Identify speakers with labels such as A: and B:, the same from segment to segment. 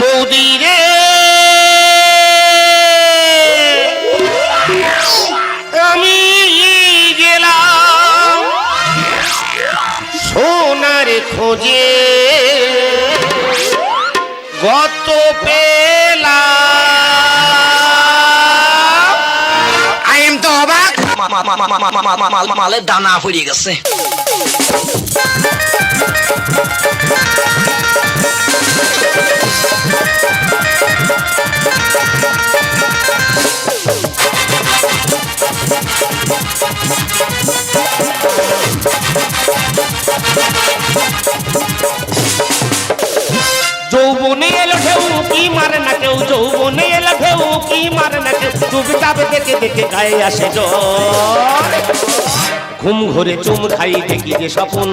A: বৌদি রে। আমি গেলাম সোনার খোঁজে। গত পেলা আই এম তো অবাক।
B: মালের দানা ফুরিয়ে গেছে।
A: কি মারে না কেউ, যৌবনে এলো ঢেউ, কি মারে না কেউ দেখে দেখে গায়ে আসে জ্বর। ঘুম ঘরে চুম খাই দেখি যে স্বপন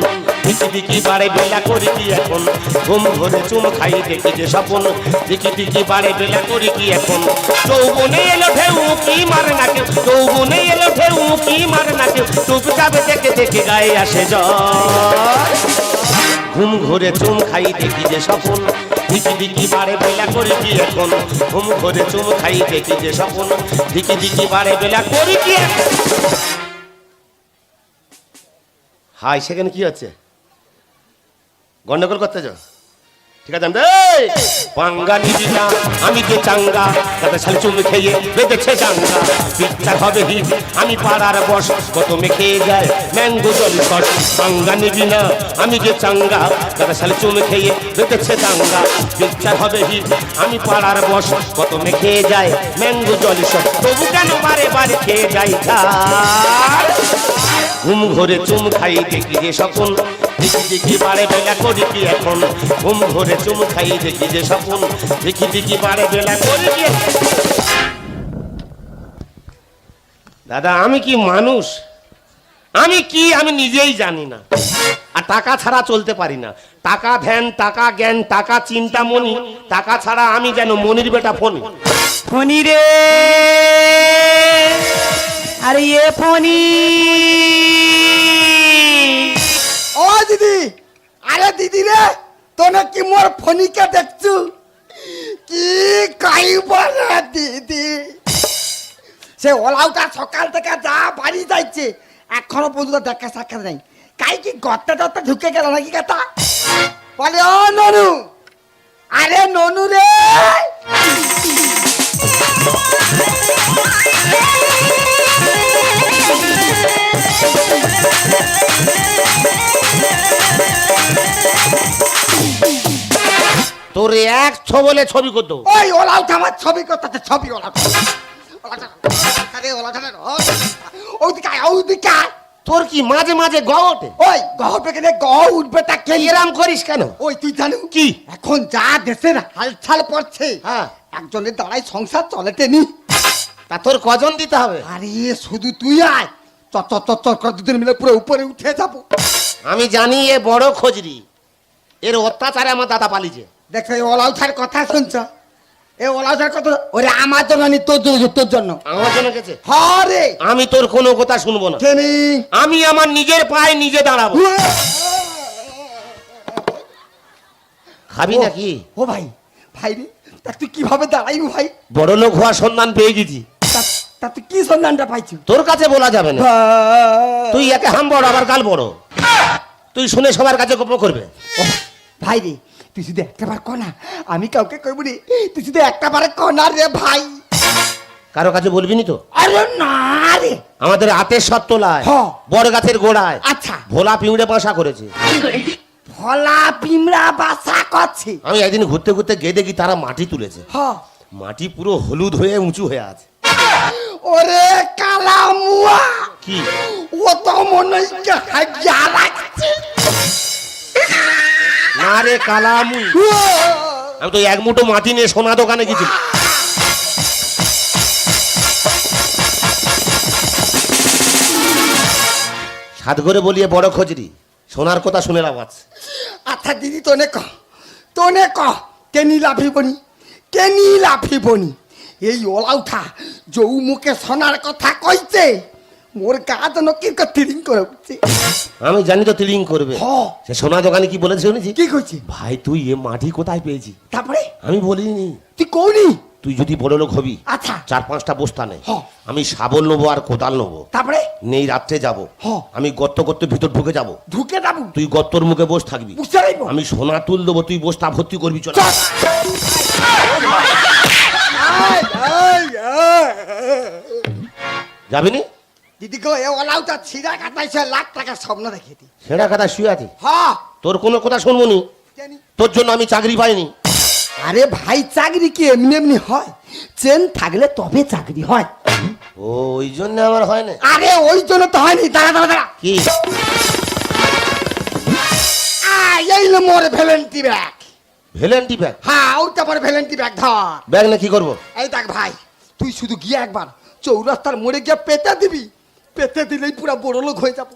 A: দিকি দিকি বাড়ে বেলা করি কি এখন? ঘুম ঘরে চুম খাই দেখি যে স্বপন দিকি দিকি বাড়ে বেলা করি কি এখন? যৌবনে এলো ঢেউ, কি মারে না কেউ, যৌবনে এলো ঢেউ, কি মারে না কেউ চুপচাপ দেখে দেখে গায়ে আসে জ্বর। ঘুম ঘরে চুম খাই দেখি যে স্বপন। দিকি দিকি বারে বেলা করি কি এখন। ঘুম ঘরে চুম খাই দেখি যে স্বপন। দিকি দিকি বারে বেলা করি কি হাই সেখানে কি হচ্ছে? গন্ডগোল করতে যাও ঠিক আছে পাঙ্গা নিবি না আমি যে চাঙ্গা, তাতে শালি চুম খেয়ে বেঁধেছে চাঙ্গা। পিকচার হবে হিট, আমি পাড়ার বস কত মেখে যায় ম্যাঙ্গো জল সস। পাঙ্গা নিবি না আমি যে চাঙ্গা, তাতে শালি চুম খেয়ে বেঁধেছে চাঙ্গা। পিকচার হবে হিট, আমি পাড়ার বস কত মেখে যায় ম্যাঙ্গো জল সস। তবু কেন বারে বারে খেয়ে যাই ছাড় ঘুম ঘরে চুম খাই দেখি যে স্বপন। দেখি দেখি বারে বেলা করি কি এখন। ঘুম ঘরে চুম খাই দেখি যে স্বপন। দেখি দেখি বারে বেলা করি কি দাদা, আমি কি মানুষ? আমি কি আমি নিজেই জানি না। আর টাকা ছাড়া চলতে পারি না। টাকা ধ্যান, টাকা জ্ঞান, টাকা চিন্তা, মনি। টাকা ছাড়া আমি যেন মনির বেটা ফোন
C: ফণি রে! আরে এ ফণি
D: ও দিদি, আরে দিদি রে, তোনে কি মোর ফনিকে দেখছু? কি কাইব না দিদি। সে ওলাউটা সকাল থেকে যা বাড়ি যাইছে, এখনও পর্যন্ত দেখা সাক্ষাৎ নাই। কাই কি গর্তে টর্তে ঢুকে গেল নাকি কথা? বলে, ও ননু, আরে ননু রে।
A: ছবলে ছবি করতো।
D: ওই ওলাউটা আমার ছবি করতে ছবি আরে ওলাউটা ওদিকে আয়, ওদিকে আয়।
A: তোর কি মাঝে মাঝে গ ওঠে?
D: ওই গহ পেকে গহ উঠবে তা কে
A: এরাম করিস কেন?
D: ওই তুই জানো?
A: কি?
D: এখন যা দেশের হালছাল পড়ছে
A: হ্যাঁ।
D: একজনের দাঁড়াই সংসার চলেতে নি
A: তা তোর কজন দিতে হবে?
D: আরে শুধু তুই আয়। চট চট করে দুদিন মিলে পুরো উপরে উঠে যাব।
A: আমি জানি এ বড় খোঁজরি। এর অত্যাচারে আমার দাদা পালিছে
D: দেখো এই ওলাউথার কথা শুনছ? এই ওলাউথার কথা ওরে আমার জন্য নি তোর জন্য তোর জন্য।
A: আমার জন্য গেছে?
D: হরে
A: আমি তোর কোনো কথা শুনব না।
D: কেনি?
A: আমি আমার নিজের পায়ে নিজে দাঁড়াবো। খাবি নাকি?
D: ও ভাই ভাই রে তা তুই কীভাবে দাঁড়াইবি ভাই?
A: বড় লোক হওয়ার সন্ধান পেয়ে গেছি।
D: তা- তুই কি সন্ধানটা পাইছু?
A: তোর কাছে বলা যাবে না। তুই একে হাম বড় আবার কাল বড়। তুই শুনে সবার কাছে গল্প করবে।
D: ভাই রে তুই শুধু একটাবার কনা। আমি কাউকে কইব রে তুই শুধু একটাবারে কনা রে ভাই।
A: কারও কাছে বলবি নি তো?
D: আরে না রে।
A: আমাদের হাতের সব তোলায়
D: হ।
A: বড় গাছের গোড়ায়
D: আচ্ছা।
A: ভোলা পিঁড়ে বাসা করেছে।
D: ফলা পিমড়া বাসা করছে।
A: আমি একদিন ঘুরতে ঘুরতে গিয়ে দেখি তারা মাটি তুলেছে।
D: হ।
A: মাটি পুরো হলুদ হয়ে উঁচু হয়ে আছে।
D: ওরে কালা মুয়া।
A: কি?
D: ও তো মনে হচ্ছে হাজিয়া রাখছে
A: না রে কালামুই আমি তো এক মুঠো মাটি নিয়ে সোনা দোকানে গেছিলাম। সাত করে বলিয়ে বড় খোঁজরি সোনার কথা শুনেলাম আজ।
D: আচ্ছা দিদি তোনে ক তোনে ক কেনি লাফিবনি কেনি লাফিবনি এই ওলা উঠা যৌ মুখে সোনার কথা কইছে। মোর গা যেন কি তিরিং করে উঠছে
A: আমি জানি তো তিলিং করবে। সে সোনা দোকানে কি বলেছে শুনেছি?
D: কি করছি
A: ভাই তুই এ মাটি কোথায় পেয়েছি
D: তারপরে?
A: আমি বলিনি।
D: তুই কৌনি
A: তুই যদি বড় লোক হবি
D: আচ্ছা।
A: চার পাঁচটা বস্তা নে। আমি শাবল নেব আর কোদাল নেব।
D: তারপরে?
A: নেই রাত্রে যাব। আমি গর্ত করতে ভিতর ঢুকে যাব।
D: ঢুকে যাব?
A: তুই গর্তর মুখে বস থাকবি।
D: বুঝতে পারব?
A: আমি সোনা তুল দেবো তুই বস্তা ভর্তি করবি চল। যাবিনি
D: দিদি গো এ ওলাউটা ছিঁড়া কাটাইছে লাখ টাকার স্বপ্ন দেখে দি।
A: সেটা কথা শুয়ে আছি?
D: হ্যাঁ
A: তোর কোনো কথা শুনব নি? তোর জন্য আমি চাকরি পাইনি।
D: আরে ভাই চাকরি কি এমনি এমনি হয়? চেন থাকলে তবে চাকরি হয়।
A: ও ওই জন্য আমার হয় না।
D: আরে ওই জন্য তো হয়নি। দাঁড়া দাঁড়া দাঁড়া।
A: কি?
D: আয়, এই লো মোর ভ্যালেন্টি ব্যাগ।
A: ভেলেন্টি ব্যাগ?
D: হ্যাঁ ওইটা মোর ভ্যালেন্টি ব্যাগ ধর।
A: ব্যাগ না কি করব?
D: এই দেখ ভাই তুই শুধু গিয়ে একবার চৌরাস্তার মোড়ে গিয়ে পেতে দিবি। পেতে দিলেই পুরো বড় লোক হয়ে যাব।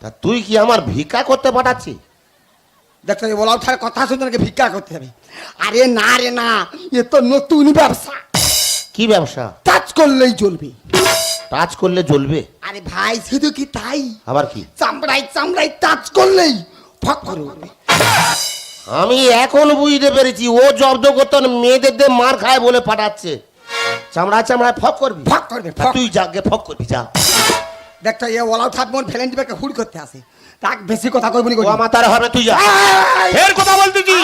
A: তা তুই কি আমার ভিক্ষা করতে পাঠাচ্ছি
D: দেখো ওলাও থার কথা শুনতে নাকি ভিক্ষা করতে হবে। আরে না রে না এ তো নতুন ব্যবসা।
A: কি ব্যবসা?
D: টাচ করলেই চলবে
A: টাচ করলে জ্বলবে?
D: আরে ভাই শুধু কি তাই?
A: আবার কি?
D: চামড়াই চামড়াই টাচ করলেই ফক করে উঠবে।
A: আমি এখন বুঝতে পেরেছি ও জব্দ করতো মেয়েদের দিয়ে মার খায় বলে পাঠাচ্ছে। চামড়া চামড়ায় ফক করবি?
D: ফক করবে
A: তুই যাকে ফক করবি যা।
D: দেখতো এ ওলাও থাক মোর ভ্যালেন্টি ব্যাগকে হুড় করতে আসে তাক বেশি কথা কইবনি
A: ও আমার তারা হবে তুই যা। ফের কথা বলতেছি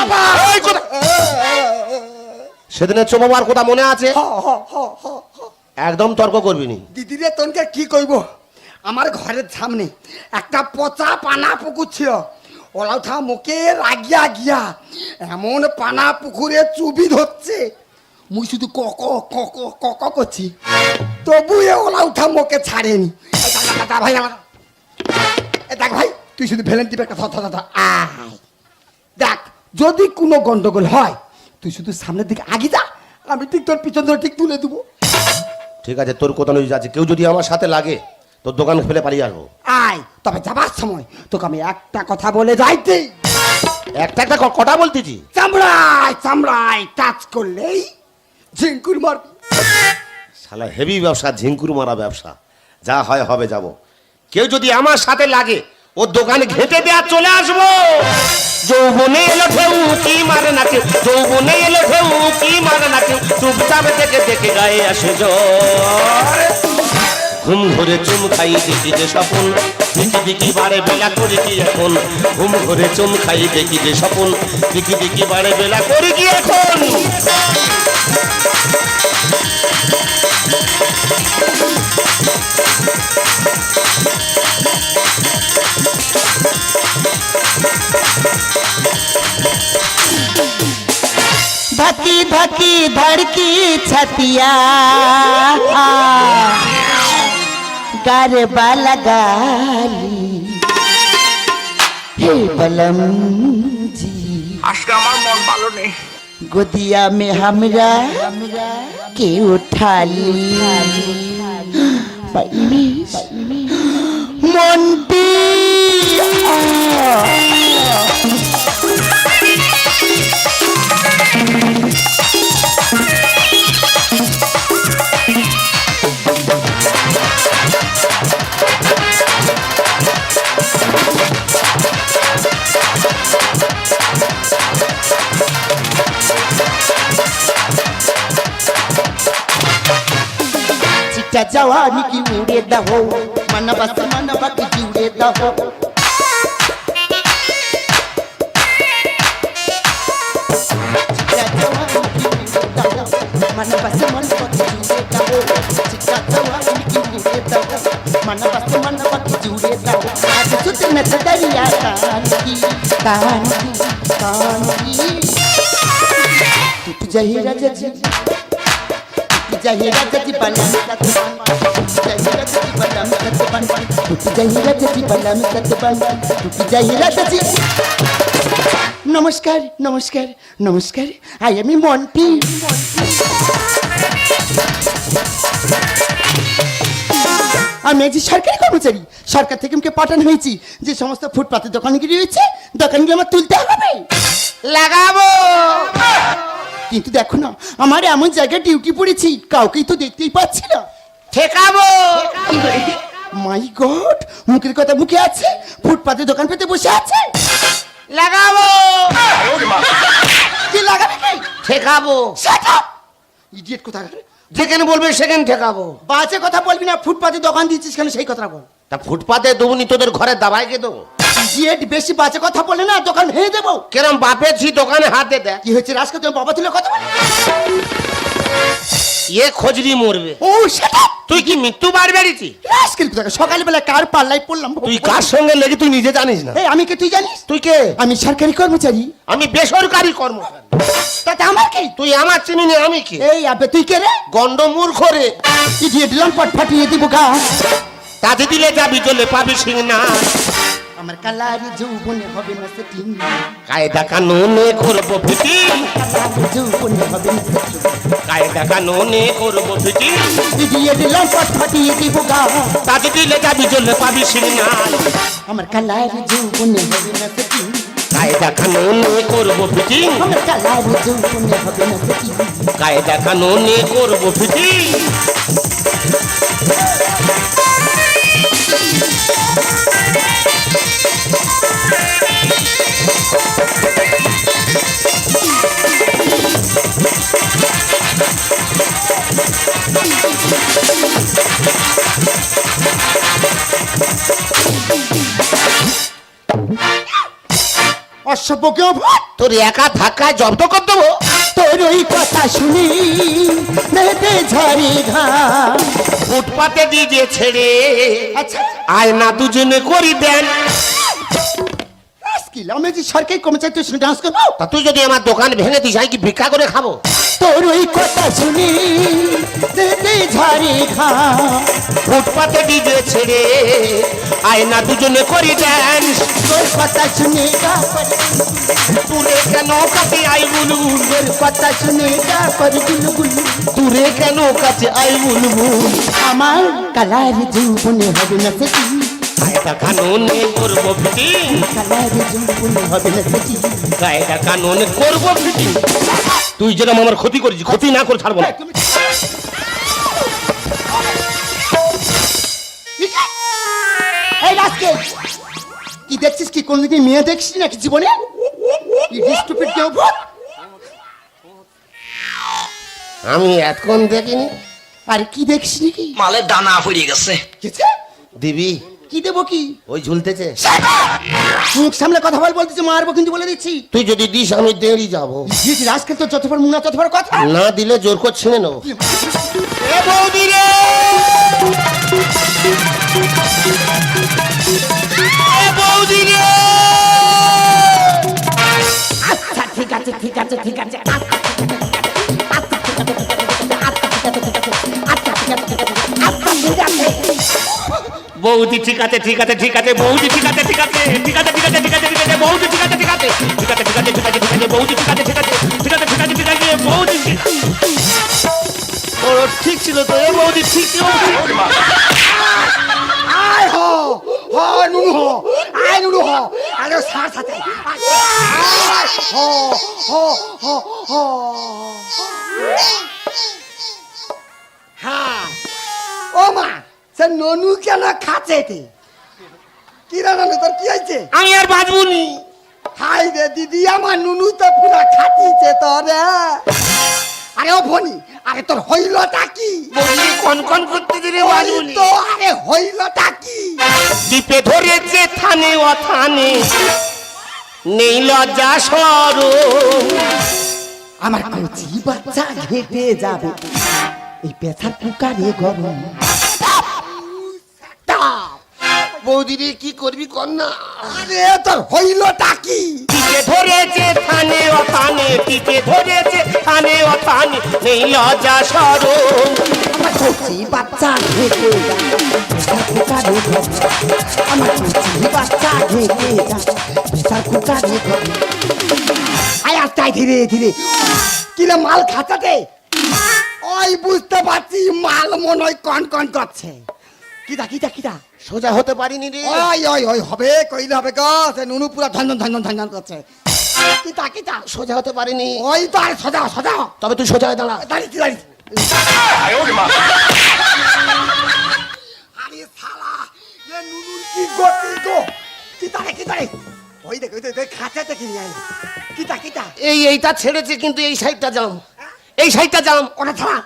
A: এই কথা সেদিনের চোমাবার কথা মনে আছে? একদম তর্ক করবি নি।
D: দিদিরে তোনকে কি কইব? আমার ঘরের সামনে একটা পচা পানা পুকুর ছিল। ওলাও থা মুখে রাগিয়া গিয়া এমন পানা পুকুরে চুবি ধরছে। মুই শুধু কক কক কক করছি। তবু এ ওলা উঠা মুখে ছাড়েনি। দাদা, দাদা, ভাই আমার দেখ ভাই তুই শুধু ধর, ধর আয় দেখ যদি কোনো গন্ডগোল হয় তুই শুধু সামনের দিকে আগে যা আমি ঠিক তোর পিছন ধরে ঠিক তুলে দেবো।
A: ঠিক আছে তোর কথা অনুযায়ী আছে কেউ যদি আমার সাথে লাগে তোর দোকান ফেলে পালিয়ে আসব
D: আয় তবে যাবার সময় তোকে আমি একটা কথা বলে যাইতে
A: একটা একটা ক- কটা বলতেছি
D: চামড়ায় চামড়ায় টাচ করলেই ঝিঙ্কুর মারবি
A: শালা হেভি ব্যবসা ঝিঙ্কুর মারা ব্যবসা। যা হয় হবে যাব। কেউ যদি আমার সাথে লাগে, ওর দোকানে ঘেঁটে দেয়া চলে আসব। যৌবনে এলো ঢেউ, কি মারে নাকে যৌবনে এলো ঢেউ, কি মারে নাকে চুপচাপ দেখে দেখে গায়ে আসে জ্বর। ঘুম ঘরে চুম খাই দেখি যে স্বপন দেখি দেখি বারে বেলা করে কি এখন? ঘুম ঘরে চুম খাই দেখি যে স্বপন দেখি দেখি বারে বেলা করে কি এখন?
C: धकी धकी धड़की छतिया गरबा लगाली हे बलम जी
B: আজকে আমার মন ভালো নেই
C: गोदिया में हमरा के उठाली मोन्टी चिट्टा जवानी की उड़े दहो मन बस భవానికి ఊడేద్దహో మన బస మన బకి చూడేద్దహో మన బస మన బకి చూడేద్దహో చిక్క భవానికి ఊడేద్దహో మన బస మన బకి చూడేద్దహో అది సుతిన చదరియా కానికి కానికి కానికి तुझ्याही राजाची নমস্কার নমস্কার নমস্কার। আই আমি মন্টি। আমি একজন সরকারি কর্মচারী। সরকার থেকে আমাকে পাঠানো হয়েছি যে সমস্ত ফুটপাতের দোকানগুলি রয়েছে, দোকানগুলি আমার তুলতে হবে। লাগাবো। কিন্তু দেখো না আমার এমন জায়গায় ডিউটি পড়েছি কাউকেই তো দেখতেই পাচ্ছি না।
A: ঠেকাবো!
C: মাই গড মুখের কথা মুখে আছে ফুটপাতে দোকান পেতে বসে আছে।
A: লাগাবো!
C: কি লাগাবে কি?
A: ঠেকাবো!
C: ইডিয়েট কোথা
A: যেখানে বলবে সেখানে ঠেকাবো।
C: বাজে কথা বলবি না ফুটপাতে দোকান দিয়েছিস কেন সেই কথা বল।
A: তা ফুটপাতে দেবনি তোদের ঘরে দাবাই কে দেবো?
C: ইডিয়েট বেশি বাজে কথা বলে না দোকান ভেঙে দেবো।
A: কেরম বাপের ছি দোকানে হাতে দেয়
C: কি হয়েছে রাজকে তুমি বাবা তুলে কথা বলে?
A: এ খোঁজরি মরবে।
C: ও সেটা?
A: তুই কি মৃত্যু বার বেরিয়েছি
C: রাজকের কোথা সকালবেলা কার পাল্লাই পড়লাম?
A: তুই কার সঙ্গে লেগে তুই নিজে জানিস না।
C: এই আমি কে তুই জানিস?
A: তুই কে?
C: আমি সরকারি কর্মচারী।
A: আমি বেসরকারি কর্মচারী।
C: তাতে আমার কি?
A: তুই আমার চিনি না আমি কি?
C: এই আবে তুই কে রে?
A: গন্ড মূর্খ রে।
C: ইডিয়েট লম্পট ফাটিয়ে দিব গা।
A: তাতে দিলে যাবি চলে পাবি সিং না
C: আমার কালারি যৌবনে হবে না সেটিং।
A: কায়দা কানুনে করব ফিটি।
C: কালারি যৌবনে হবে না সেটিং।
A: কায়দা কানুনে করব ফিটি।
C: ইডিয়েট লম্পট ফাটিয়ে দিব গা।
A: তাতে দিলে যাবি চলে পাবি সিং না
C: আমার কালারি যৌবনে হবে না সেটিং।
A: কায়দা কানুনে করব ফিটি।
C: আমার কালারি যৌবনে হবে না সেটিং।
A: কায়দা কানুনে করব ফিটি।
C: অসভ্য
A: তোর একা ধাক্কায় জব্দ করে দেবো।
C: তোর ওই কথা শুনি মেতে ঝরে ঘা।
A: ফুটপাতে দিয়ে ছেড়ে
C: আচ্ছা।
A: আয় না দুজনে করি দেন।
C: স্কিল আমি যে সরকারি কর্মচারী তুই ডান্স করব
A: তা তুই যদি আমার দোকান ভেঙে আমি কি ভিক্ষা করে খাব?
C: তোর ওই কথা শুনি মেতে ঝরে ঘা।
A: ফুটপাতে ছেড়ে আয় না দুজনে করি দেন।
C: তোর কথা শুনে গা
A: কেন কাছে আই বুলবুল?
C: তোর কথা শুনে গা গুলগুল
A: দূরে কেন কাছে আই বুলবুল?
C: আমার কালার যৌবনে হবে না সেটি।
A: কায়দা কানুনে করব ফিটিং।
C: কালার যৌবনে হবে না সেটি।
A: কায়দা কানুন করব ফিটিং। তুই যেরকম আমার ক্ষতি করেছিস ক্ষতি না করে ছাড়বো না।
C: এই রাজকে। কি দেখছিস? কি কোনদিন মেয়ে দেখছিস নাকি জীবনে?
A: আমি এতক্ষণ দেখিনি।
C: আর কি দেখছিস নাকি?
B: মালের দানা পড়ে গেছে।
A: দিবি।
C: কি দেবো কি?
A: ওই ঝুলতেছে।
C: মুখ সামনে কথা বল বলতেছি মারবো কিন্তু বলে দিচ্ছি।
A: তুই যদি দিস আমি দেরি যাব।
C: রাজকে তো যত মুনা মুঙা তত বড় কথা।
A: না দিলে জোর করে ছিঁড়ে নেব। এ বৌদি রে!
C: আচ্ছা ঠিক আছে ঠিক আছে ঠিক আছে
A: বৌদি ঠিক আছে ঠিক আছে ঠিক আছে বৌদি ঠিক আছে ঠিক আছে ঠিক আছে ঠিক আছে ঠিক আছে ঠিক আছে বৌদি ঠিক আছে ঠিক আছে ঠিক আছে ঠিক আছে ঠিক আছে ঠিক আছে বৌদি ঠিক আছে ঠিক আছে ঠিক আছে ঠিক আছে ঠিক আছে বৌদি ঠিক ছিল তো এ বৌদি ঠিক ছিল
D: আয় হ হ নুনু হ আয় নুনু হ আরে সার সাথে হ্যাঁ। ও মা সে ননু কেন খাচ্ছে এতে? কি রে তোর কি হয়েছে?
A: আমি আর বাঁচবুনি
D: হাই রে দিদি আমার নুনু তো পুরা খাটিছে তোরে। আরে ও ভনি আরে তোর হইলটা কি?
A: বলি কন কোন করতে দিলে বাঁচবুনি
D: তো আরে হইলটা কি?
A: দ্বীপে ধরেছে থানে অথানে নেই লজ্জা সরো।
C: আমার কচি বাচ্চা ঘেটে যাবে এই পেছার কুকারে গরম।
A: বৌদি রে কি করবি কর না
D: আরে তোর হইলটা কি?
A: টিপে ধরেছে থানে অথানে টিপে ধরেছে থানে অথানে নেই লজ্জা সরম।
C: আমার কচি বাচ্চা কুকারে আমার কচি বাচ্চা কুকারে
D: আয় আস্তায় ধীরে। ধীরে মাল খাচাতে ওই বুঝতে পারছি মাল মনে হয় কন কন করছে। কিটা কিটা কিটা?
A: সোজা হতে পারিনি রে।
D: ওই ওই ওই হবে কইলে হবে গো সে নুনু পুরা ধন্দন ধন্দন ধন্দন করছে। কিটা কিটা
A: সোজা হতে পারিনি।
D: ওই তো আর সোজা সজা।
A: তবে তুই সোজা হয়ে দাঁড়া।
D: দাঁড়িয়েছি দাঁড়িয়েছি। আরে শালা এ নুনুর কি গতি গো? কি তারে কি তারে ওই দেখ ওই দেখ খাঁচাতে কি আয়। কিটা কিটা
A: এই এইটা ছেড়েছে কিন্তু এই সাইডটা জাম। এই সাইডটা জাম।
D: ওটা ছাড়া।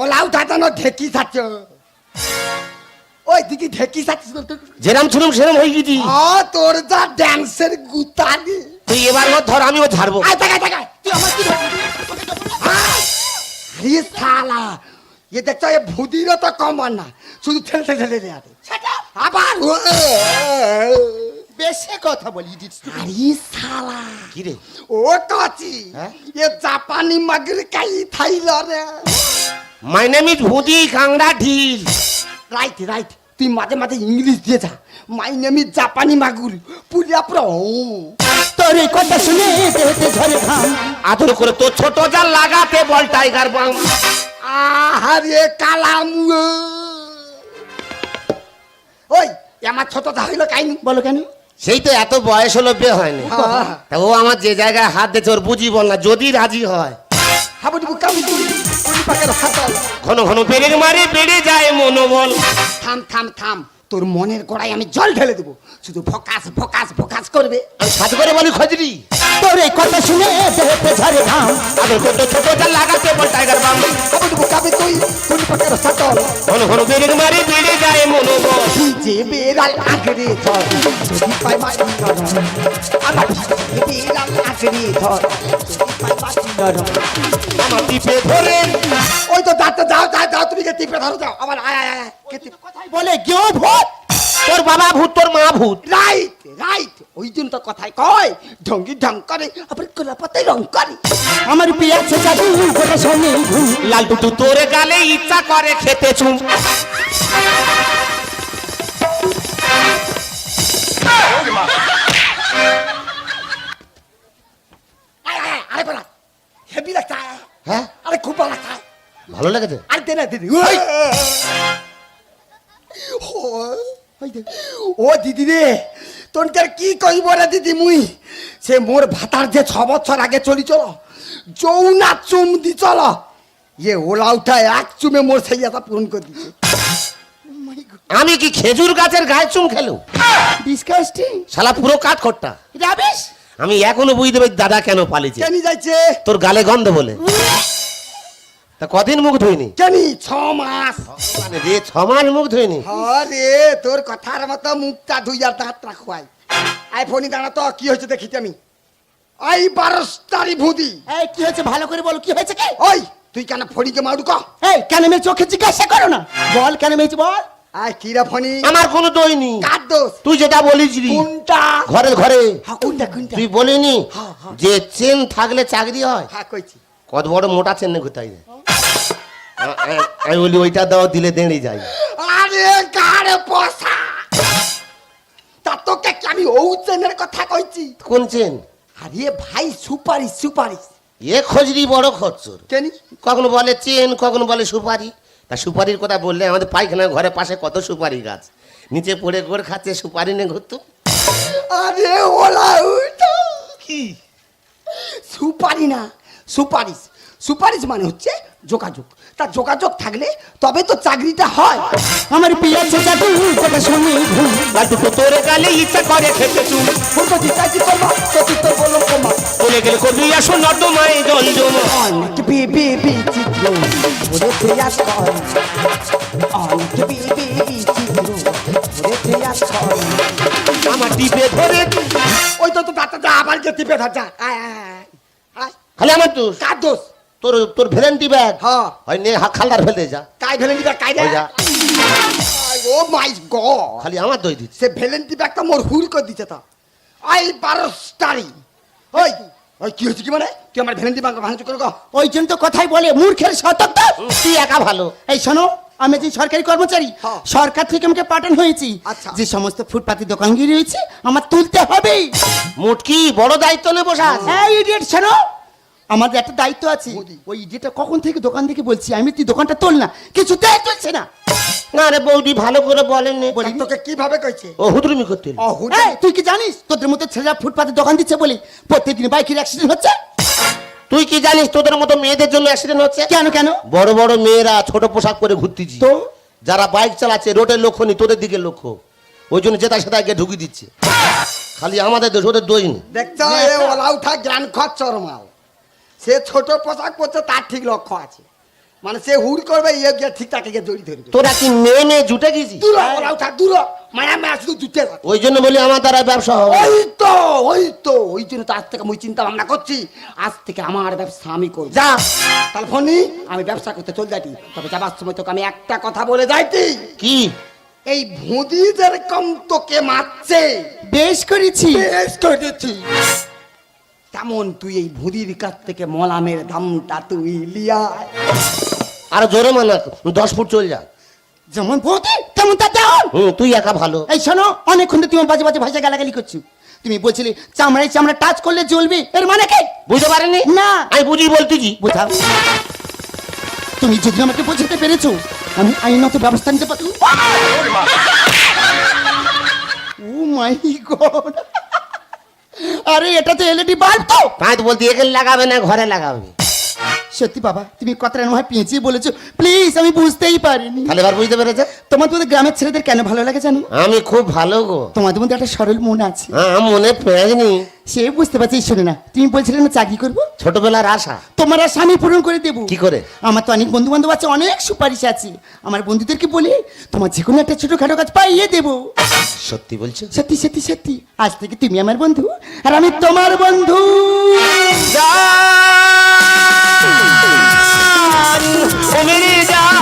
D: ওলাও দাদানো ঢেকি থাকছ ওই দিদি ঢেকি থাকছিস
A: যেরাম ছিলাম সেরাম হয়ে গেছি
D: আ তোর যা ড্যান্সের গুতানি।
A: তুই এবার ধর আমিও ছাড়বো
D: আয় টাকা টাকা তুই আমার কি আরে শালা। এ দেখছ এ ভুদিরও তো কমান না। শুধু ঠেলে ঠেলে ঠেলে ঠেলে। আরে আবার ও,
C: বেশি কথা বলি
D: আরে শালা।
A: কি রে
D: ও কাচি
A: হ্যাঁ?
D: এ জাপানি মাগর কাই থাইল রে
A: মাই নেম ইজ ভুদি কাংড়া ঢিল।
D: রাইট রাইট তুই মাঝে মাঝে ইংলিশ দিয়ে যা। মাই নেম ইজ জাপানি মাগুর। পুরিয়া পুরো
C: তোর এই কথা শুনে দেহতে ঝরে ঘাম।
A: আদর করে তোর ছোট জাল লাগাতে বল টাইগার বাম
D: আহারে কালাম ওই আমার ছোট যা হইল কাইনি।
C: বলো কেন?
A: সেই তো এত বয়স হলো বিয়ে হয়নি।
D: হ্যাঁ।
A: তা ও আমার যে জায়গায় হাত দিয়েছে ওর বুঝি বল না যদি রাজি হয়। ঘন ঘন বেড়ে মারে বেড়ে যায় মনোবল।
D: থাম থাম থাম। তোর মনের গোড়ায় আমি জল ঢেলে দেবো। শুধু ফকাস ফকাস ফকাস করবে।
A: সাথে করে বলি খজরি
C: তোর এই কথা শুনে দেহতে ঝরে ঘাম।
A: করে তোর ছোট জাল লাগাতে বল টাইগার বাম।
D: হাবুডুবু কাবে তুই পুরি পাকের হাতল
A: ঘন ঘন বেড়ে মারে বেড়ে যায় মনোবল।
D: যে বেড়াল আগরে ধর। যদি পাই নরম আমার বেড়াল আগরে ধর। যদি পাই
A: আমার টিপে ধরে।
D: ওই তো যাও যাও যাও তুমি কে টিপে ধরো আবার আয় আয় আয় কে টিপে?
C: বলে কেউ ভূত
A: তোর বাবা ভূত তোর মা ভূত।
D: রাইট রাইট ওই জন্য তো কথাই কয়। ঢঙ্গি ঢং করে আবার গোলাপাতে রং করে।
C: আমার আছে জাদু শুনে
A: লাল টুটু তোর গালে ইচ্ছা করে খেতে চুম।
D: ভালো
A: লেগেছে?
D: আরে দে না দিদি ওই! ও দিদি রে তোনকার কি কইব রে দিদি মুই? সে মোর ভাতার যে ছ বছর আগে চলি চল যৌনা চুম দি চল। ইয়ে ওলা উঠা এক চুমে মোর সেই এটা পূরণ করে দিচ্ছে
A: আমি কি খেজুর গাছের গায়ে চুম খেলো?
C: ডিসকাস্টিং।
A: শালা পুরো কাঠ খট্টা।
C: যাবিস
A: আমি এখনও বুঝতে পারি দাদা কেন পালিছে
D: কেনি যাইছে?
A: তোর গালে গন্ধ বলে। তা কদিন মুখ ধুইনি?
D: কেনি ছ মাস।
A: মানে রে ছ মাস মুখ ধুইনি?
D: আরে তোর কথার মতো মুখটা ধুইয়া দাঁত রাখুয়াই আই ফোনি দাঁড়া তো কি হয়েছে দেখিতে আমি। আই বারস্তারি ভুদি।
C: এই কি হয়েছে? ভালো করে বলো কি হয়েছে কি?
D: ওই তুই কেন ফড়িকে মারু ক?
C: এই কেন মেয়ে চোখে জিজ্ঞাসা করো না। বল কেন মেয়েছি বল।
D: আয় কিরা ফণি
A: আমার কোনো দই নি
D: কার দোষ?
A: তুই যেটা বলিস রি,
D: কোনটা?
A: ঘরে ঘরে।
D: হ্যাঁ কোনটা কোনটা?
A: তুই বলিনি
D: হ্যাঁ, হ্যাঁ।
A: যে চেন থাকলে চাকরি হয়?
D: হ্যাঁ কইছি।
A: কত বড় মোটা চেন ঘুরতে হয় আমি বলি ওইটা দাও দিলে দেড়ে যাই
D: আরে গাড়ে পয়সা? তা তোকে কি আমি ও চেনের কথা কইছি?
A: কোন চেন?
D: আরে ভাই সুপারিশ সুপারিশ
A: এ খজরি বড় খরচর
D: কেনি?
A: কখনো বলে চেন কখনো বলে সুপারি? তা সুপারির কথা বললে আমাদের পায়খানা ঘরের পাশে কত সুপারি গাছ? নিচে পড়ে গোড় খাচ্ছে সুপারি নিয়ে ঘুরতো।
D: আরে ওলা
A: কি?
D: সুপারি না। সুপারিশ। সুপারিশ মানে হচ্ছে যোগাযোগ। তা যোগাযোগ থাকলে তবে তো চাকরিটা হয়।
C: আমার পিয়া আছে জাদু কথা শুনে
A: লাড্ডু তো তোর গালে ইচ্ছা করে খেতে চুম
D: বলতো চিন্তাই করব তো তুই তো বলল কমা
A: বলে গেলে করবি আসো নর্দমায় জল জমা
D: অনেক বিবি বিচিত্র ওরে প্রয়াস কর। অনেক বিবি বিচিত্র ওরে প্রয়াস কর।
A: আমার টিপে ধরে
D: ওই তো তো দাঁতা যা আবার যে টিপে ধর যা আয়, আয়।
A: খালি আমার দোষ।
D: কার দোষ?
A: তোর তোর ভ্যালেন্টি ব্যাগ।
D: হ্যাঁ।
A: হয় নে হা খালদার ফেলে যা।
D: কাই ভেলেন্টি ব্যাগ কাই
A: যা।
D: Oh my god.
A: খালি আমার দই দিচ্ছে।
D: সে ভেলেন্টি ব্যাগটা মোর হুল করে দিছে তা। আই বারোস্টারি। ওই ওই কি হচ্ছে কি মানে? তুই আমার ভেলেন্টি ব্যাগ ভাঙচুর করে গো
C: ওই জন্য তো কথাই বলে মূর্খের সতর্ক।
A: তুই একা ভালো।
C: এই শোনো আমি যে সরকারি কর্মচারী
D: হ্যাঁ।
C: সরকার থেকে আমাকে পাঠানো হয়েছি।
D: আচ্ছা।
C: যে সমস্ত ফুটপাতি দোকানগিরি রয়েছে আমার তুলতে হবে
A: মুটকি বড় দায়িত্ব নে বসা।
C: এই ইডিয়েট শোনো। আমাদের একটা দায়িত্ব আছে। ওই যেটা কখন থেকে দোকান থেকে বলছি আমি তুই দোকানটা তোল না কিছু কিছুতেই চলছে না।
A: না রে বৌদি ভালো করে বলেনি।
C: বলি
D: তোকে কীভাবে কইছে?
A: ও হুদরুমি করতে
C: তুই কি জানিস? তোদের মতো ছেলেরা ফুটপাতে দোকান দিচ্ছে বলে প্রত্যেকদিন বাইকের অ্যাক্সিডেন্ট হচ্ছে?
A: তুই কি জানিস তোদের মতো মেয়েদের জন্য অ্যাক্সিডেন্ট হচ্ছে?
C: কেন কেন?
A: বড় বড় মেয়েরা ছোট পোশাক পরে ঘুরতেছি।
C: তো?
A: যারা বাইক চালাচ্ছে রোডের লক্ষ্য নেই তোদের দিকে লক্ষ্য। ওই জন্য যেটা সেটা গিয়ে ঢুকিয়ে দিচ্ছে। খালি আমাদের দোষ ওদের দোষ নেই।
D: উঠা জ্ঞান খচ্চর মাল। সে ছোট পোশাক পরছে তার ঠিক লক্ষ্য আছে। মানে সে হুড় করবে ইয়ে গিয়ে ঠিক তাকে গিয়ে জড়ি ধরবে।
A: তোরা কি মেয়ে মেয়ে জুটে গেছিস?
D: দূর হ, ওলা উঠা দূর মায়া মায়া শুধু জুটে থাকে।
A: ওই জন্য বলি আমার দ্বারা ব্যবসা হবে
D: ওই তো ওই তো ওই জন্য তো আজ থেকে আমি চিন্তা ভাবনা করছি আজ থেকে আমার ব্যবসা আমি করব।
A: যা।
D: তাহলে ফোনি আমি ব্যবসা করতে চল যাইতি। তবে যাবার সময় তোকে আমি একটা কথা বলে যাইতি।
A: কি?
D: এই ভুঁদি যেরকম তোকে মারছে।
C: বেশ করেছি।
D: বেশ করেছি। তেমন তুই এই ভুঁদির কাছ থেকে মলামের দামটা তুই লিয়া?
A: আর জোরে মানা দশ ফুট চল যা।
C: যেমন বৌদি তেমন
A: হুম তুই একা ভালো।
C: এই শোনো অনেকক্ষণ তুমি বাজে বাজে ভাষা গালাগালি করছ। তুমি বলছিলে চামড়ায় চামড়া টাচ করলে জ্বলবে এর মানে কি?
A: বুঝতে পারেনি?
C: না।
A: আমি বুঝি বলতেছি।
C: বোঝাও তুমি যদি আমাকে বোঝাতে পেরেছ আমি আইনত ব্যবস্থা নিতে পারি ও মাই গড। আরে এটা তো এলইডি বাল্ব তো।
A: তাই বলতে এখানে লাগাবে না ঘরে লাগাবে।
C: সত্যি বাবা তুমি কথাটা নয় পেঁচিয়ে বলেছ। প্লিজ আমি বুঝতেই পারিনি।
A: তাহলে এবার বুঝতে পেরেছে?
C: তোমার তোমাদের গ্রামের ছেলেদের কেন ভালো লাগে জানো?
A: আমি খুব ভালো গো।
C: তোমাদের মধ্যে একটা সরল মন আছে।
A: হ্যাঁ মনে পেঁয়াজনি
C: সে বুঝতে পারছি শোনে না। তুমি বলছিলে না চাকরি করব?
A: ছোটবেলার আশা।
C: তোমার আর স্বামী পূরণ করে দেবো।
A: কি করে?
C: আমার তো অনেক বন্ধু বান্ধব আছে অনেক সুপারিশ আছে। আমার বন্ধুদেরকে বলি তোমার যে কোনো একটা ছোটখাটো কাজ পাইয়ে দেবো।
A: সত্যি বলছো?
C: সত্যি সত্যি সত্যি। আজ থেকে তুমি আমার বন্ধু আর আমি তোমার বন্ধু।
A: জান ও মেরি জান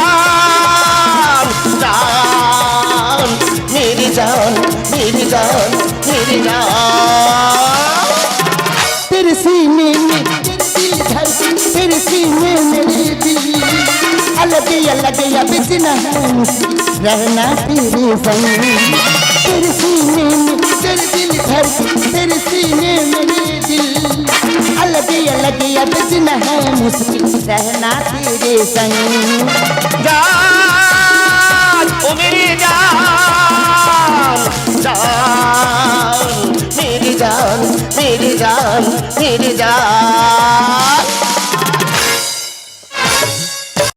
A: জান মেরি জান মেরি জান মেরি জান
C: तेरे सीने में दिल धड़की तेरे सीने में दिल अलग अलग या बिजना है रहना तेरे संग तेरे सीने में तेरे दिल धड़की तेरे सीने में दिल अलग अब न है मुश्किल सहना तेरे संग।
A: जान, ओ मेरी जान जान, मेरी जान मेरी जान मेरी जान।